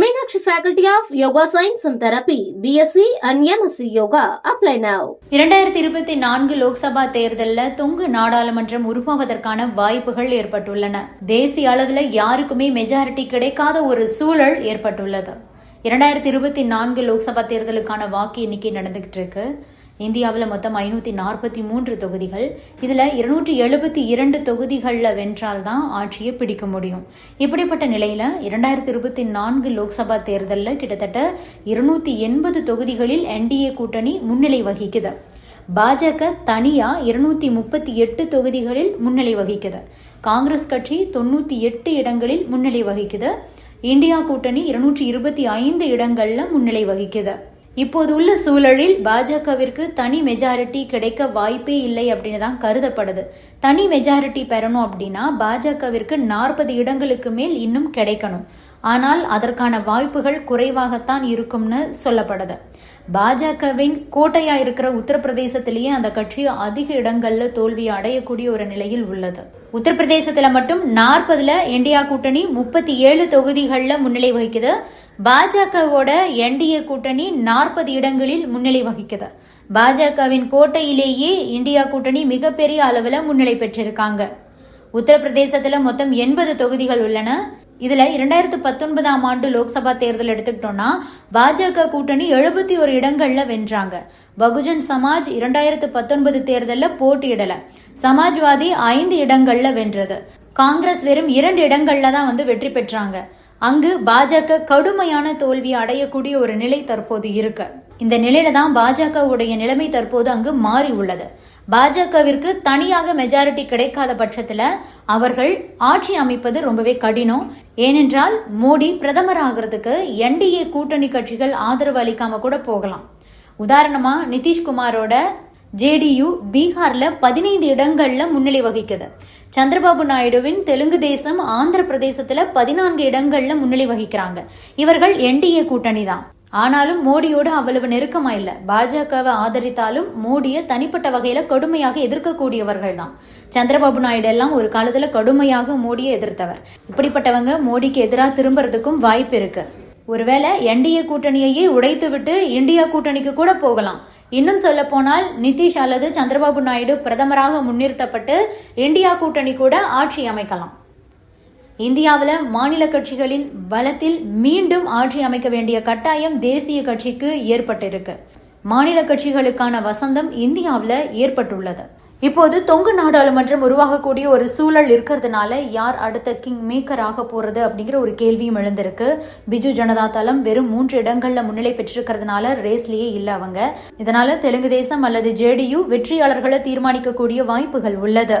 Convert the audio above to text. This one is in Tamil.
Meenakshi faculty of yoga science and therapy BSc and MSc yoga apply now இரண்டாயிரத்தி இருபத்தி நான்கு லோக்சபா தேர்தலில் தொங்கு நாடாளுமன்றம் உருவாவதற்கான வாய்ப்புகள் ஏற்பட்டுள்ளன. தேசிய அளவில் யாருக்குமே மெஜாரிட்டி கிடைக்காத ஒரு சூழல் ஏற்பட்டுள்ளது. இரண்டாயிரத்தி இருபத்தி நான்கு லோக்சபா தேர்தலுக்கான வாக்கு எண்ணிக்கை நடந்துகிட்டு இருக்கு. இந்தியாவில் மொத்தம் ஐநூற்றி நாற்பத்தி மூன்று தொகுதிகள். இதில் இருநூற்றி எழுபத்தி இரண்டு தொகுதிகளில் வென்றால் தான் ஆட்சியை பிடிக்க முடியும். இப்படிப்பட்ட நிலையில் இரண்டாயிரத்தி இருபத்தி நான்கு லோக்சபா தேர்தலில் கிட்டத்தட்ட இருநூற்றி எண்பது தொகுதிகளில் என்டிஏ கூட்டணி முன்னிலை வகிக்குது. பாஜக தனியா இருநூத்தி முப்பத்தி எட்டு தொகுதிகளில் முன்னிலை வகிக்குது. காங்கிரஸ் கட்சி தொண்ணூத்தி எட்டு இடங்களில் முன்னிலை வகிக்குது. இந்தியா கூட்டணி இருநூற்றி இருபத்தி ஐந்து இடங்கள்ல முன்னிலை வகிக்குது. இப்போது உள்ள சூழலில் பாஜகவிற்கு தனி மெஜாரிட்டி கிடைக்க வாய்ப்பே இல்லை அப்படின்னு தான் கருதப்படுது. தனி மெஜாரிட்டி பெறணும் அப்படின்னா பாஜகவிற்கு நாற்பது இடங்களுக்கு மேல் இன்னும் கிடைக்கணும். ஆனால் அதற்கான வாய்ப்புகள் குறைவாகத்தான் இருக்கும்னு சொல்லப்படுது. பாஜகவின் கோட்டையா இருக்கிற உத்தரப்பிரதேசத்திலேயே அந்த கட்சி அதிக இடங்கள்ல தோல்வி அடையக்கூடிய ஒரு நிலையில் உள்ளது. உத்தரப்பிரதேசத்தில் மட்டும் நாற்பதுல இந்தியா கூட்டணி முப்பத்தி ஏழு தொகுதிகளில் முன்னிலை வகிக்குது. பாஜகவோட என்டிஏ கூட்டணி நாற்பது இடங்களில் முன்னிலை வகிக்குது. பாஜகவின் கோட்டையிலேயே இந்தியா கூட்டணி மிகப்பெரிய அளவில் முன்னிலை பெற்றிருக்காங்க. உத்தரப்பிரதேசத்தில் மொத்தம் எண்பது தொகுதிகள் உள்ளன. இதுல இரண்டாயிரத்து பத்தொன்பதாம் ஆண்டு லோக்சபா தேர்தல் எடுத்துக்கிட்டோம்னா பாஜக கூட்டணி எழுபத்தி ஒரு இடங்கள்ல வென்றாங்க. பகுஜன் சமாஜ் இரண்டாயிரத்து பத்தொன்பது தேர்தலில் போட்டியிடல. சமாஜ்வாதி ஐந்து இடங்கள்ல வென்றது. காங்கிரஸ் வெறும் இரண்டு இடங்கள்ல தான் வந்து வெற்றி பெற்றாங்க. அங்கு பாஜக கடுமையான தோல்வி அடையக்கூடிய ஒரு நிலை தற்போது இருக்கு. இந்த நிலையில தான் பாஜகவுடைய நிலைமை தற்போது அங்கு மாறி உள்ளது. பாஜகவிற்கு தனியாக மெஜாரிட்டி கிடைக்காத பட்சத்தில் அவர்கள் ஆட்சி அமைப்பது ரொம்பவே கடினம். ஏனென்றால் மோடி பிரதமர் ஆகிறதுக்கு என்டிஏ கூட்டணி கட்சிகள் ஆதரவு அளிக்காம கூட போகலாம். உதாரணமா நிதிஷ்குமாரோட ஜேடியு பீகார்ல பதினைந்து இடங்கள்ல முன்னிலை வகிக்குது. சந்திரபாபு நாயுடுவின் தெலுங்கு தேசம் ஆந்திர பிரதேசத்துல பதினான்கு இடங்கள்ல முன்னிலை வகிக்கிறாங்க. இவர்கள் என்டிஏ கூட்டணி தான் ஆனாலும் மோடியோடு அவ்வளவு நெருக்கமா இல்ல. பாஜகவை ஆதரித்தாலும் மோடியை தனிப்பட்ட வகையில கடுமையாக எதிர்க்கக்கூடியவர்கள் தான் சந்திரபாபு நாயுடு எல்லாம் ஒரு காலத்துல கடுமையாக மோடியை எதிர்த்தவர். இப்படிப்பட்டவங்க மோடிக்கு எதிராக திரும்புறதுக்கும் வாய்ப்பு இருக்கு. ஒருவேளை என்டிஏ கூட்டணியையே உடைத்து விட்டு இந்தியா கூட்டணிக்கு கூட போகலாம். இன்னும் சொல்ல போனால் நிதிஷ் அல்லது சந்திரபாபு நாயுடு பிரதமராக முன்னிறுத்தப்பட்டு இந்தியா கூட்டணி கூட ஆட்சி அமைக்கலாம். இந்தியாவில் மாநில கட்சிகளின் பலத்தில் மீண்டும் ஆட்சி அமைக்க வேண்டிய கட்டாயம் தேசிய கட்சிக்கு ஏற்பட்டிருக்கு. மாநில கட்சிகளுக்கான வசந்தம் இந்தியாவில் ஏற்பட்டுள்ளது. இப்போது தொங்கு நாடாளுமன்றம் உருவாகக்கூடிய ஒரு சூழல் இருக்கிறதுனால யார் அடுத்த கிங் மேக்கர் ஆக போறது அப்படிங்கிற ஒரு கேள்வியும் எழுந்திருக்கு. பிஜு ஜனதா தளம் வெறும் மூன்று இடங்கள்ல முன்னிலை பெற்றிருக்கிறதுனால ரேஸ்லயே இல்ல அவங்க. இதனால தெலுங்கு தேசம் அல்லது ஜேடியு வெற்றியாளர்களை தீர்மானிக்கக்கூடிய வாய்ப்புகள் உள்ளது.